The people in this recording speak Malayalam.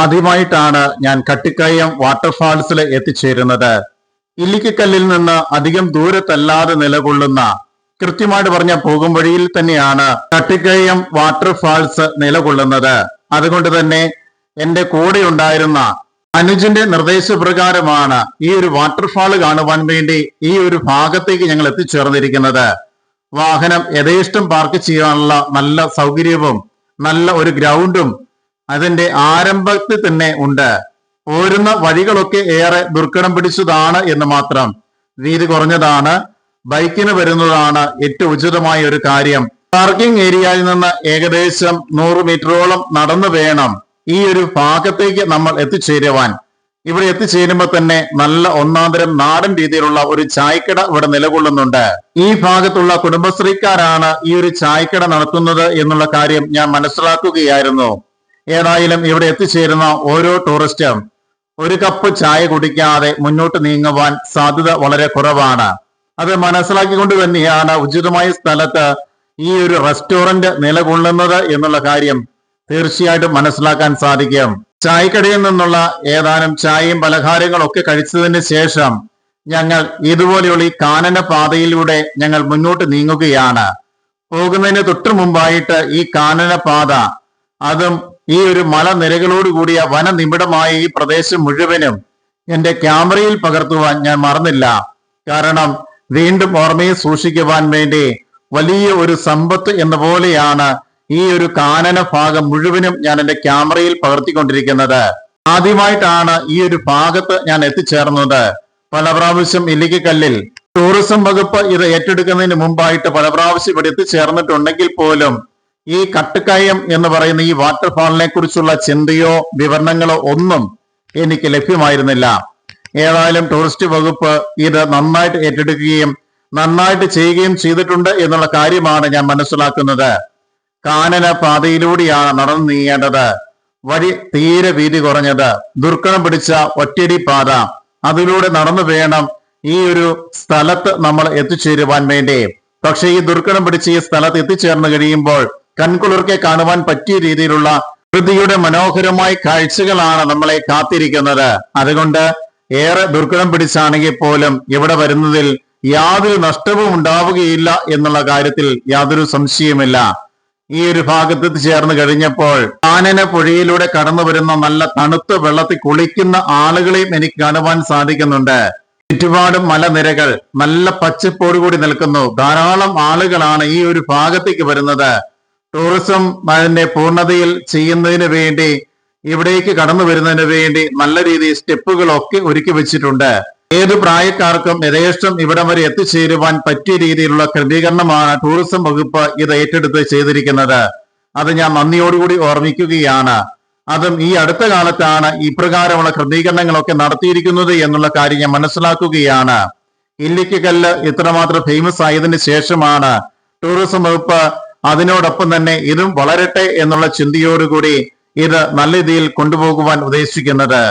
ആദ്യമായിട്ടാണ് ഞാൻ കട്ടിക്കയം വാട്ടർഫാൾസിൽ എത്തിച്ചേരുന്നത്. ഇല്ലിക്കക്കല്ലിൽ നിന്ന് അധികം ദൂരത്തല്ലാതെ നിലകൊള്ളുന്ന കൃത്യമായിട്ട് പറഞ്ഞ പോകും വഴിയിൽ തന്നെയാണ് കട്ടിക്കയം വാട്ടർഫാൾസ് നിലകൊള്ളുന്നത്. അതുകൊണ്ട് തന്നെ എന്റെ കൂടെ ഉണ്ടായിരുന്ന അനുജിന്റെ നിർദ്ദേശപ്രകാരമാണ് ഈ ഒരു വാട്ടർഫാൾ കാണുവാൻ വേണ്ടി ഈ ഒരു ഭാഗത്തേക്ക് ഞങ്ങൾ എത്തിച്ചേർന്നിരിക്കുന്നത്. വാഹനം യഥേഷ്ടം പാർക്ക് ചെയ്യാനുള്ള നല്ല സൗകര്യവും നല്ല ഒരു ഗ്രൗണ്ടും അതിന്റെ ആരംഭത്തിൽ തന്നെ ഉണ്ട്. പോരുന്ന വഴികളൊക്കെ ഏറെ ദുർഘടം പിടിച്ചതാണ് എന്ന് മാത്രം. വീതി കുറഞ്ഞതാണ്. ബൈക്കിന് വരുന്നതാണ് ഏറ്റവും ഉചിതമായ ഒരു കാര്യം. പാർക്കിംഗ് ഏരിയയിൽ നിന്ന് ഏകദേശം നൂറ് മീറ്ററോളം നടന്നു വേണം ഈ ഒരു ഭാഗത്തേക്ക് നമ്മൾ എത്തിച്ചേരുവാൻ. ഇവിടെ എത്തിച്ചേരുമ്പോൾ തന്നെ നല്ല ഒന്നാന്തരം നാടൻ രീതിയിലുള്ള ഒരു ചായക്കട ഇവിടെ നിലകൊള്ളുന്നുണ്ട്. ഈ ഭാഗത്തുള്ള കുടുംബശ്രീക്കാരാണ് ഈ ഒരു ചായക്കട നടത്തുന്നത് എന്നുള്ള കാര്യം ഞാൻ മനസ്സിലാക്കുകയായിരുന്നു. ഏതായാലും ഇവിടെ എത്തിച്ചേരുന്ന ഓരോ ടൂറിസ്റ്റും ഒരു കപ്പ് ചായ കുടിക്കാതെ മുന്നോട്ട് നീങ്ങുവാൻ സാധ്യത വളരെ കുറവാണ്. അത് മനസ്സിലാക്കിക്കൊണ്ട് തന്നെയാണ് ഉചിതമായ സ്ഥലത്ത് ഈ ഒരു റെസ്റ്റോറന്റ് നിലകൊള്ളുന്നത് എന്നുള്ള കാര്യം തീർച്ചയായിട്ടും മനസ്സിലാക്കാൻ സാധിക്കും. ചായക്കടയിൽ നിന്നുള്ള ഏതാനും ചായയും പലഹാരങ്ങളും ഒക്കെ കഴിച്ചതിന് ശേഷം ഞങ്ങൾ ഇതുപോലെയുള്ള ഈ കാനന പാതയിലൂടെ ഞങ്ങൾ മുന്നോട്ട് നീങ്ങുകയാണ്. പോകുന്നതിന് തൊട്ടു മുമ്പായിട്ട് ഈ കാനന പാത അതും ഈ ഒരു മലനിരകളോട് കൂടിയ വനനിബിഡമായ ഈ പ്രദേശം മുഴുവനും എന്റെ ക്യാമറയിൽ പകർത്തുവാൻ ഞാൻ മറന്നില്ല. കാരണം വീണ്ടും ഓർമ്മയെ സൂക്ഷിക്കുവാൻ വേണ്ടി വലിയ ഒരു സമ്പത്ത് എന്ന പോലെയാണ് ഈ ഒരു കാനന ഭാഗം മുഴുവനും ഞാൻ എന്റെ ക്യാമറയിൽ പകർത്തിക്കൊണ്ടിരിക്കുന്നത്. ആദ്യമായിട്ടാണ് ഈ ഒരു ഭാഗത്ത് ഞാൻ എത്തിച്ചേർന്നത്. പല പ്രാവശ്യം ഇല്ലിക്കല്ലിൽ ടൂറിസം വകുപ്പ് ഇത് ഏറ്റെടുക്കുന്നതിന് മുമ്പായിട്ട് പല പ്രാവശ്യം ഇവിടെ എത്തിച്ചേർന്നിട്ടുണ്ടെങ്കിൽ പോലും ഈ കട്ടുക്കയം എന്ന് പറയുന്ന ഈ വാട്ടർഫാളിനെ കുറിച്ചുള്ള ചിന്തയോ വിവരണങ്ങളോ ഒന്നും എനിക്ക് ലഭ്യമായിരുന്നില്ല. ഏതായാലും ടൂറിസ്റ്റ് വകുപ്പ് ഇത് നന്നായിട്ട് ഏറ്റെടുക്കുകയും നന്നായിട്ട് ചെയ്യുകയും ചെയ്തിട്ടുണ്ട് എന്നുള്ള കാര്യമാണ് ഞാൻ മനസ്സിലാക്കുന്നത്. കാനന പാതയിലൂടെയാണ് നടന്നു നീങ്ങേണ്ടത്. വഴി തീരെ വീതി കുറഞ്ഞത്. ദുർഘടം പിടിച്ച ഒറ്റടി പാത. അതിലൂടെ നടന്നു വേണം ഈ ഒരു സ്ഥലത്ത് നമ്മൾ എത്തിച്ചേരുവാൻ വേണ്ടി. പക്ഷെ ഈ ദുർഘടം പിടിച്ച് ഈ സ്ഥലത്ത് എത്തിച്ചേർന്ന് കഴിയുമ്പോൾ കൺകുളിർക്കെ കാണുവാൻ പറ്റിയ രീതിയിലുള്ള പ്രകൃതിയുടെ മനോഹരമായ കാഴ്ചകളാണ് നമ്മളെ കാത്തിരിക്കുന്നത്. അതുകൊണ്ട് ഏറെ ദുർഘടം പിടിച്ചാണെങ്കിൽ പോലും ഇവിടെ വരുന്നതിൽ യാതൊരു നഷ്ടവും ഉണ്ടാവുകയില്ല എന്നുള്ള കാര്യത്തിൽ യാതൊരു സംശയമില്ല ഈ ഒരു ഭാഗത്ത് ചേർന്ന് കഴിഞ്ഞപ്പോൾ ആനന പുഴയിലൂടെ കടന്നു വരുന്ന നല്ല തണുത്ത വെള്ളത്തിൽ കുളിക്കുന്ന ആളുകളെയും എനിക്ക് കാണുവാൻ സാധിക്കുന്നുണ്ട്. ചുറ്റുപാടും മലനിരകൾ നല്ല പച്ചപ്പോടുകൂടി നിൽക്കുന്നു. ധാരാളം ആളുകളാണ് ഈ ഒരു ഭാഗത്തേക്ക് വരുന്നത്. ടൂറിസം അതിന്റെ പൂർണതയിൽ ചെയ്യുന്നതിന് വേണ്ടി ഇവിടേക്ക് കടന്നു വരുന്നതിന് വേണ്ടി നല്ല രീതിയിൽ സ്റ്റെപ്പുകളൊക്കെ ഒരുക്കി വെച്ചിട്ടുണ്ട്. ഏത് പ്രായക്കാർക്കും യഥേഷ്ടം ഇവിടം വരെ എത്തിച്ചേരുവാൻ പറ്റിയ രീതിയിലുള്ള ക്രമീകരണമാണ് ടൂറിസം വകുപ്പ് ഇത് ഏറ്റെടുത്ത് ചെയ്തിരിക്കുന്നത്. അത് ഞാൻ നന്ദിയോടുകൂടി ഓർമ്മിക്കുകയാണ്. അതും ഈ അടുത്ത കാലത്താണ് ഇപ്രകാരമുള്ള ക്രമീകരണങ്ങളൊക്കെ നടത്തിയിരിക്കുന്നത് എന്നുള്ള കാര്യം ഞാൻ മനസ്സിലാക്കുകയാണ്. ഇല്ലിക്കല്ല് ഇത്രമാത്രം ഫേമസ് ആയതിനു ശേഷമാണ് ടൂറിസം വകുപ്പ് അതിനോടൊപ്പം തന്നെ ഇതും വളരട്ടെ എന്നുള്ള ചിന്തയോടുകൂടി ഇത് നല്ല രീതിയിൽ കൊണ്ടുപോകുവാൻ ഉദ്ദേശിക്കുന്നത്.